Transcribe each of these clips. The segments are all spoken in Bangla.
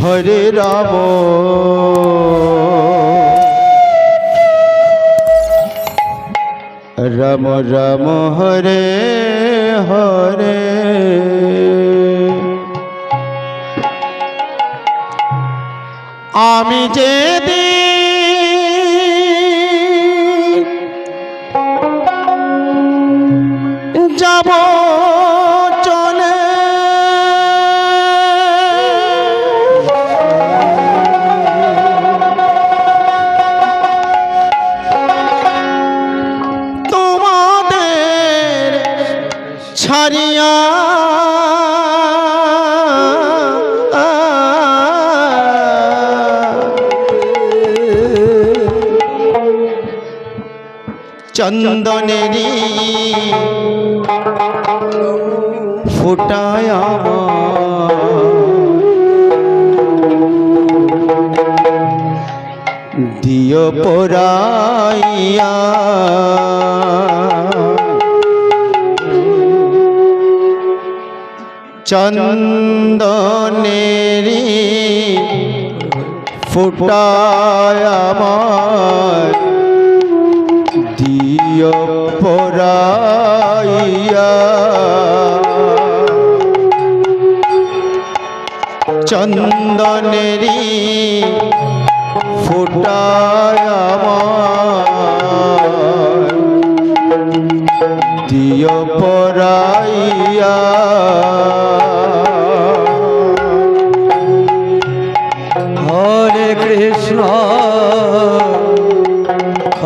হরে রাম। রাম রাম হরে হরে। আমি যে যাব চন্দনেরি ফুটায় দিয় পরাইয়া চন্দনেরি ফুটায় আমার। দিয় পরাইয়া। চন্দনেরি ফুটায় দিয় পরাইয়া। হরে কৃষ্ণ।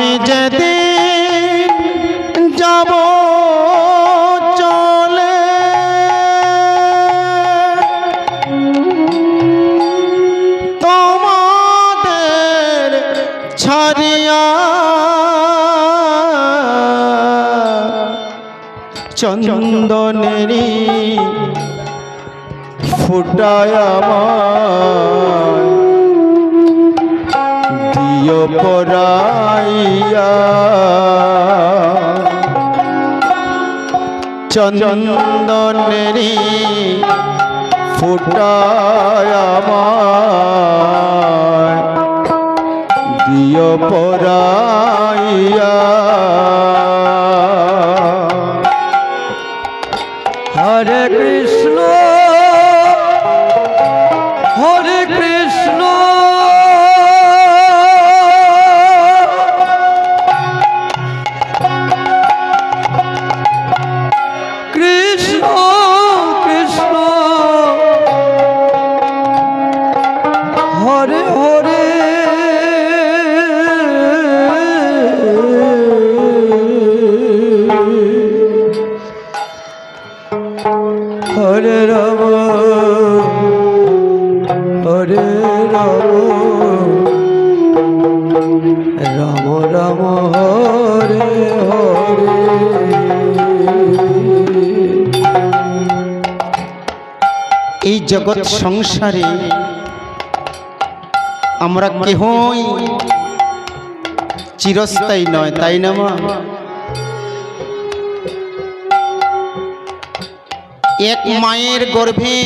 আমি যেদিন যাব চলে। তোমাদের ছাড়িয়া চন্দনেরি ফুটায় আমার পরাইয়া চন্দনেরি ফুটায় দিয় পরাইয়া। হরে কৃষ্ণ হরে কৃষ্ণ। হরে রাম হরে রাম। রাম রাম, হরে এই জগৎ সংসারে আমরা কেহই চিরস্থায়ী নয়, তাই না মা? এক মায়ের গর্ভে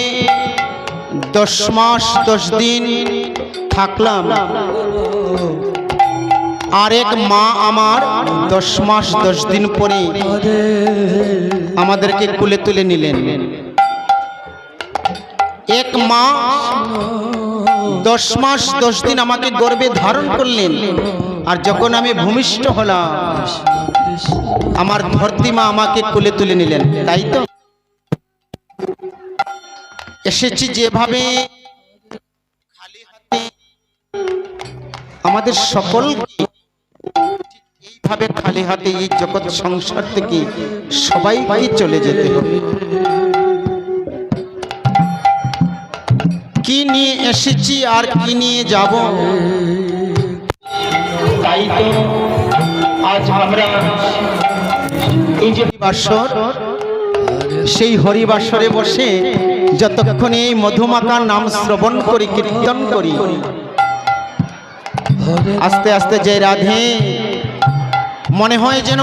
দশ মাস, দশ দিন থাকলাম। আর এক মা আমার দশ মাস, দশ দিন পরে আমাদেরকে কুলে তুলে নিলেন। এক মা দশ মাস, দশ দিন আমাকে গর্বে ধারণ করলেন। আর যখন আমি ভূমিষ্ঠ হলাম, আমার ধরতিমা আমাকে কোলে তুলে নিলেন। তাই তো? এসেছি যেভাবে খালি হাতে। আমাদের সকলকে এইভাবে খালি হাতে এই জগৎ সংসার থেকে সবাই সবাইকে চলে যেতে হবে। কি নিয়ে এসেছি আর কি নিয়ে যাব? তাই তো আজ আমরা এই যে বাসর সেই হরিবাসরে বসে যতক্ষণ এই মধুমাকার নাম শ্রবণ করি, কীর্তন করি। আস্তে আস্তে যে রাধে, মনে হয় যেন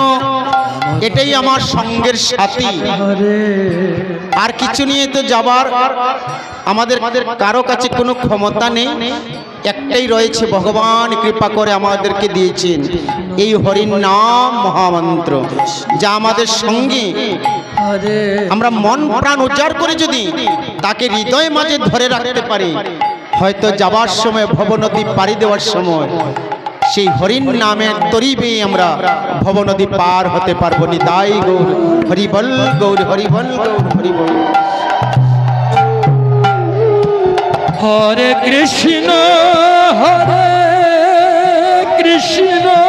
এটাই আমার সঙ্গের সাথী। আর কিছু নিয়ে তো যাবার আমাদের কারও কাছে কোনো ক্ষমতা নেই। একটাই রয়েছে, ভগবান কৃপা করে আমাদেরকে দিয়েছেন। এই হরির নাম মহামন্ত্র, যা আমাদের সঙ্গে আমরা মন প্রাণ উজাড় করে যদি তাকে হৃদয় মাঝে ধরে রাখতে পারি হয়তো যাবার সময় ভবনদী পাড়ি দেওয়ার সময় সেই হরিণ নামের তরিবে আমরা ভবনদী পার হতে পারব। নিতাই গৌর হরিবল গৌর হরিবল গৌর হরিবল। হরে কৃষ্ণ হরে কৃষ্ণ।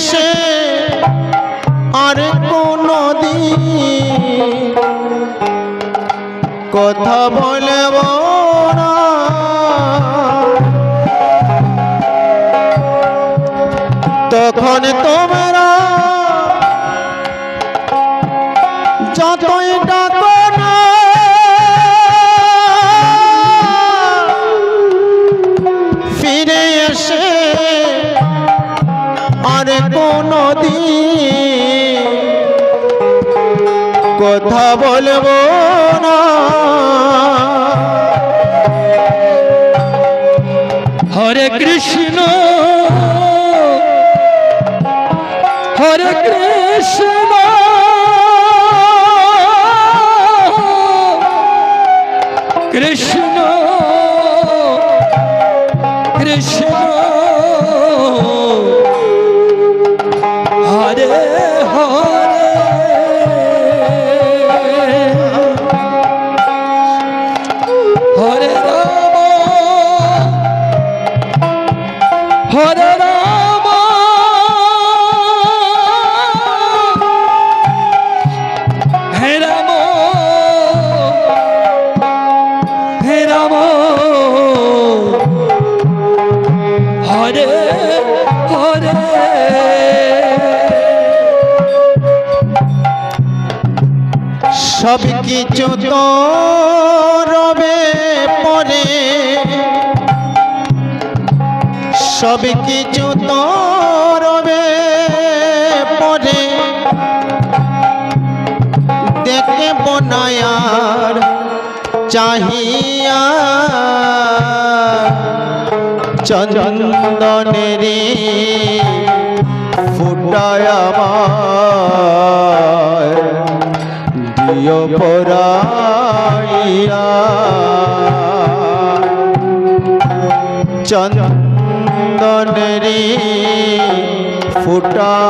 এসে আর কোনো কথা বলব না তখন তোমরা কোনো দিন কথা বলব না। হরে কৃষ্ণ। হরে কৃষ্ণ। কৃষ্ণ হরে হরে সব কিছু তো রবে পরে। সব কিছু তো রবে পরে। দেখে বনায়ার চাহিয়া চন্দনেরে ফুটায় আমার দিও পরাইয়া চন্দনেরে ফুটায়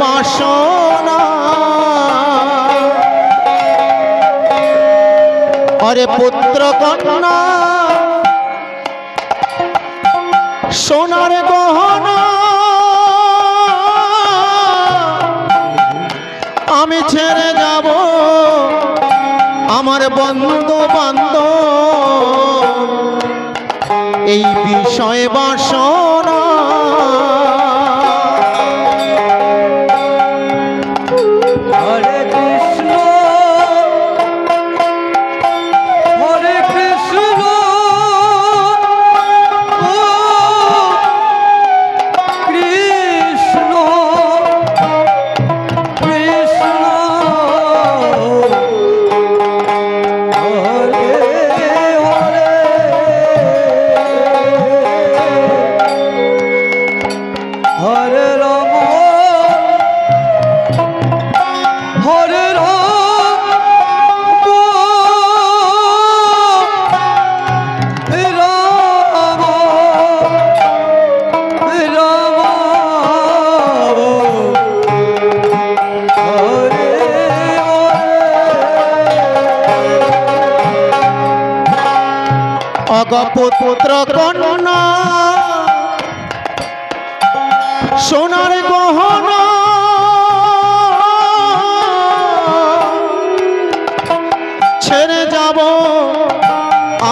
বাসনা। অরে পুত্র কন্যা, সোনার গহনা। আমি ছেড়ে যাব আমার বন্ধু বান্ধব এই বিষয় বাসনা অগপুত্র কন্যা সোনার গহনা। ছেড়ে যাব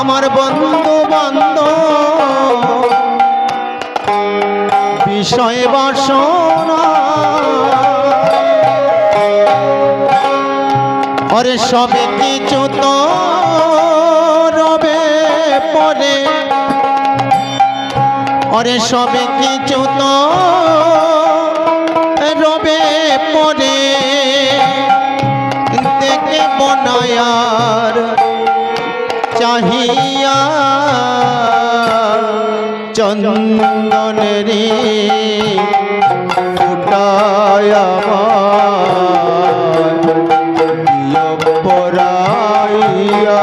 আমার বন্ধু বান্ধব বিষয় বাসনা। অরে সবে কিছু তো অরে সবে কিছু তো রবে পরে। দেখে বনায়ার চাহিয়া চন্দনেরি ফুটায় আমার প্রিয় পরাইয়া